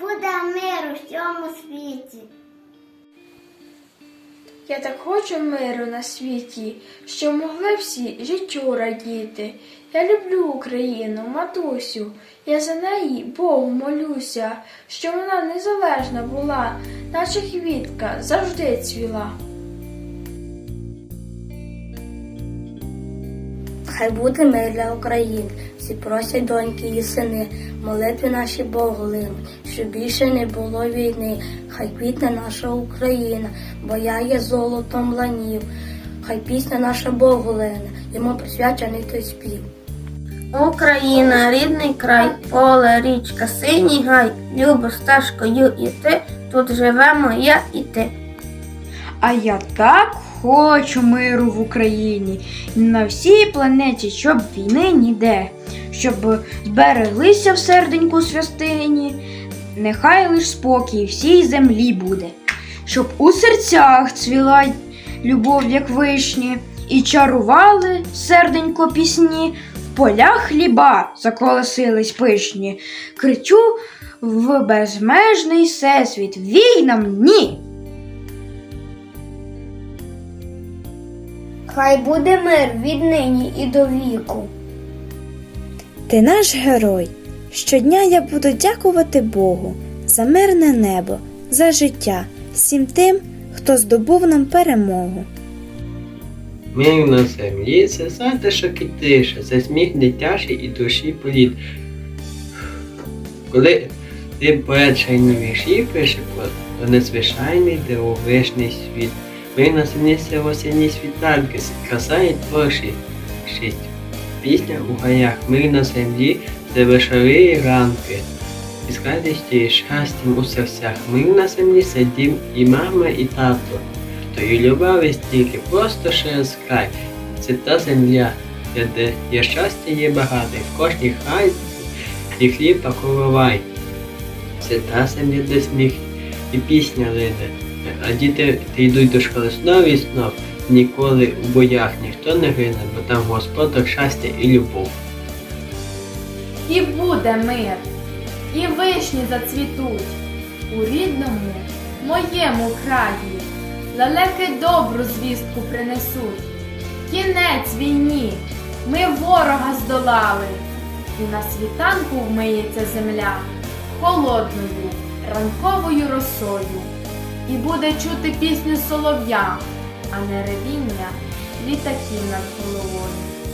буде мир у всьому світі. Я так хочу миру на світі, що могли всі життю радіти. Я люблю Україну, матусю, я за неї Богу молюся, що вона незалежна була, наче квітка завжди цвіла. Хай буде мир для України, всі просять доньки і сини, молитви наші Богу линуть, щоб більше не було війни, хай квітне наша Україна, бо я є золотом ланів, хай пісня наша Богу лине, йому присвячений той спів. Україна, рідний край, поле, річка, синій гай, любо стежкою іти, тут живемо я і ти. А я так хочу миру в Україні і на всій планеті, щоб війни ніде, щоб збереглися в серденьку свястині, нехай лиш спокій всій землі буде, щоб у серцях цвіла любов, як вишні, і чарували серденько пісні, в полях хліба заколосились пишні, кричу в безмежний всесвіт, війнам ні! Хай буде мир віднині і до віку. Ти наш герой. Щодня я буду дякувати Богу за мирне небо, за життя, всім тим, хто здобув нам перемогу. Мир на землі це затишок і тиша, це сміх дитячий і душі політ. Коли ти поет шайні вірші пише про незвичайний дивовижний світ. Мир на землі це осінні світанки, краса і творчість. Пісня у гаях, мир на землі це вечори ранки. І з радістю і щастям у серцях. Мир на землі це дім і мама, і тато. Тої любові стільки просто через край. Це та земля, де є щастя є багато, в кожній хай і хліб та коровай. Це та земля, де сміх і пісня лине. А діти ти йдуть до школи знов і знов. Ніколи у боях ніхто не гине, бо там Господар щастя і любов. І буде мир, і вишні зацвітуть у рідному, моєму краї. Лелеки добру звістку принесуть. Кінець війні, ми ворога здолали, і на світанку вмиється земля холодною, ранковою росою, і буде чути пісню солов'я, а не ревіння літаків над головою.